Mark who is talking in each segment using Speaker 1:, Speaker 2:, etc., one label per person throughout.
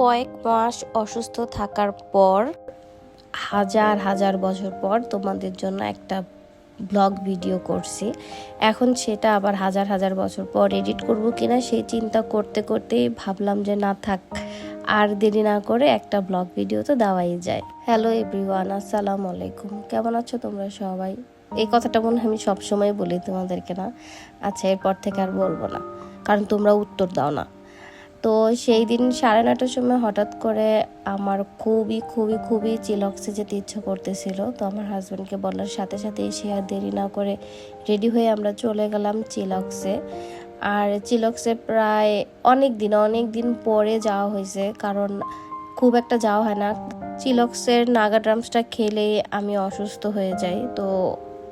Speaker 1: কয়েক মাস অসুস্থ থাকার পর, হাজার হাজার বছর পর তোমাদের জন্য একটা ব্লগ ভিডিও করছি। এখন সেটা আবার হাজার হাজার বছর পর এডিট করব কিনা সেই চিন্তা করতে করতেই ভাবলাম যে না থাক, আর দেরি না করে একটা ব্লগ ভিডিও তো দেওয়াই যায়। হ্যালো এভরিওয়ান আসসালামু আলাইকুম। কেমন আছো তোমরা সবাই? এই কথাটা মনে হয় আমি সবসময় বলি তোমাদেরকে না। আচ্ছা এরপর থেকে আর বলব না, কারণ তোমরা উত্তর দাও না। তো সেই দিন সাড়ে নটার সময় হঠাৎ করে আমার খুবই খুবই খুবই চিলক্সে যেতে ইচ্ছা করতেছিল। তো আমার হাজব্যান্ডকে বলার সাথে সাথে এসে আর দেরি না করে রেডি হয়ে আমরা চলে গেলাম চিলক্সে। আর চিলক্সে প্রায় অনেক দিন অনেক দিন পরে যাওয়া হয়েছে, কারণ খুব একটা যাওয়া হয় না। চিলক্সের নাগা ড্রামসটা খেলে আমি অসুস্থ হয়ে যাই। তো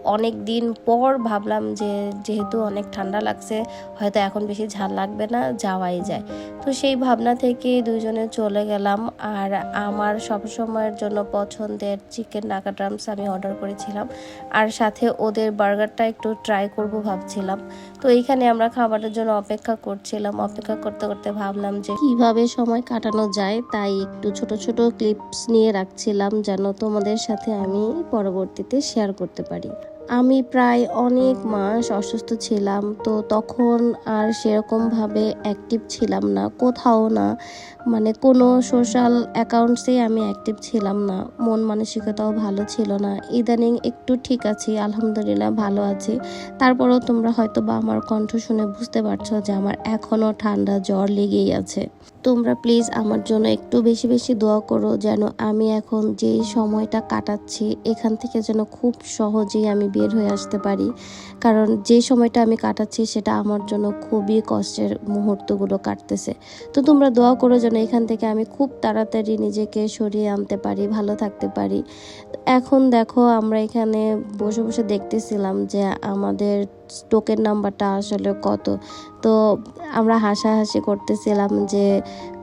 Speaker 1: অনেক দিন পর ভাবলাম যে যেহেতু অনেক ঠান্ডা লাগছে, হয়তো এখন বেশি ঝাল লাগবে না, যাওয়াই যায়। তো সেই ভাবনা থেকে দুজনে চলে গেলাম। আর আমার সব সময়ের জন্য পছন্দের চিকেন নাকা ড্রামস আমি অর্ডার করেছিলাম। আর সাথে ওদের বার্গারটা একটু ট্রাই করব ভাবছিলাম। তো এইখানে আমরা খাবারের জন্য অপেক্ষা করছিলাম। অপেক্ষা করতে করতে ভাবলাম যে কীভাবে সময় কাটানো যায় তাই একটু ছোট ছোট ক্লিপস নিয়ে রাখছিলাম যেন তোমাদের সাথে আমি পরবর্তীতে শেয়ার করতে পারি। আমি প্রায় অনেক মাস অসুস্থ ছিলাম, তো তখন আর সেরকমভাবে অ্যাক্টিভ ছিলাম না। কোথাও না মানে কোনো সোশ্যাল অ্যাকাউন্টসেই আমি অ্যাক্টিভ ছিলাম না। মন মানসিকতাও ভালো ছিল না। ইদানিং একটু ঠিক আছি, আলহামদুলিল্লাহ ভালো আছি। তারপরেও তোমরা হয়তো বা আমার কণ্ঠ শুনে বুঝতে পারছ যে আমার এখনও ঠান্ডা জ্বর লেগেই আছে। তোমরা প্লিজ আমার জন্য একটু বেশি বেশি দোয়া করো যেন আমি এখন যেই সময়টা কাটাচ্ছি, এখান থেকে যেন খুব সহজেই আমি বের হয়ে আসতে পারি। কারণ যে সময়টা আমি কাটাচ্ছি সেটা আমার জন্য খুবই কষ্টের মুহূর্তগুলো কাটতেছে। তো তোমরা দোয়া করো যেন এখান থেকে আমি খুব তাড়াতাড়ি নিজেকে সরিয়ে আনতে পারি, ভালো থাকতে পারি। এখন দেখো আমরা এখানে বসে বসে দেখতেছিলাম যে আমাদের টোকেন নাম্বারটা আসলে কত। তো আমরা হাসাহাসি করতেছিলাম যে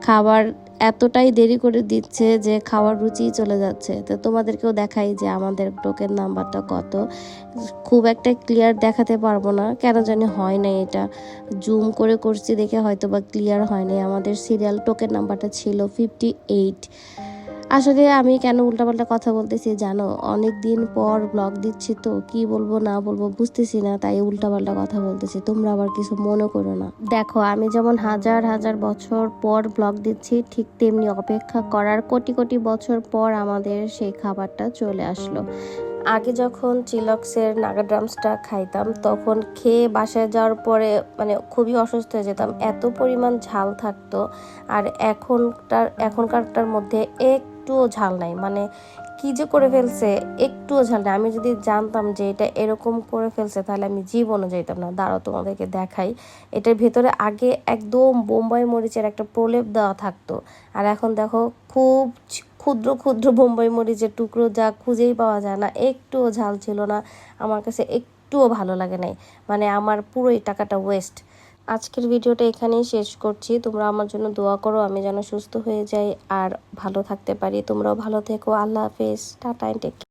Speaker 1: খাবার এতটাই দেরি করে দিচ্ছে যে খাওয়ার রুচি চলে যাচ্ছে। তো তোমাদেরকেও দেখাই যে আমাদের টোকেন নাম্বারটা কত। খুব একটা ক্লিয়ার দেখাতে পারব না, কেন জানি হয় না এটা। জুম করে করছি দেখে হয়তো বা ক্লিয়ার হয়নি আমাদের সিরিয়াল টোকেন নাম্বারটা ছিল ফিফটি এইট আসলে আমি কেন উল্টাপাল্টা কথা বলতেছি জানো? অনেক দিন পর ব্লগ দিচ্ছি তো, কি বলব, না বলব বুঝতেছি না, তাই উল্টাপাল্টা কথা বলতেছি। তোমরা আবার কিছু মনে করো না। দেখো, আমি যেমন হাজার হাজার বছর পর ব্লগ দিচ্ছি, ঠিক তেমনি অপেক্ষা করার কোটি কোটি বছর পর আমাদের সেই খাবারটা চলে আসলো। আগে যখন চিলক্সের নাগা ড্রামসটা খাইতাম, তখন খেয়ে বাসায় যাওয়ার পরে মানে খুবই অসুস্থ হয়ে যেতাম। এত পরিমাণ ঝাল থাকতো, আর এখনটার এখনকারটার মধ্যে একটুও ঝাল নাই। মানে কি যে করে ফেলছে, একটুও ঝাল নাই। আমি যদি জানতাম যে এটা এরকম করে ফেলছে, তাহলে আমি জীবনও যেতাম না। দাঁড়াও, তোমাদেরকে দেখাই। এটার ভেতরে আগে একদম বোম্বাই মরিচের একটা প্রলেপ দেওয়া থাকতো। আর এখন দেখো, খুব ক্ষুদ্র ক্ষুদ্র বোম্বাই মরিচের টুকরো যা খুঁজেই পাওয়া যায় না। একটুও ঝাল ছিল না। আমার কাছে একটুও ভালো লাগে নাই। মানে আমার পুরোই টাকাটা ওয়েস্ট আজকের ভিডিওটা এখানেই শেষ করছি। তোমরা আমার জন্য দোয়া করো, আমি যেন সুস্থ হয়ে যাই আর ভালো থাকতে পারি। তোমরাও ভালো থেকো। আল্লাহ হাফেজ। Tata take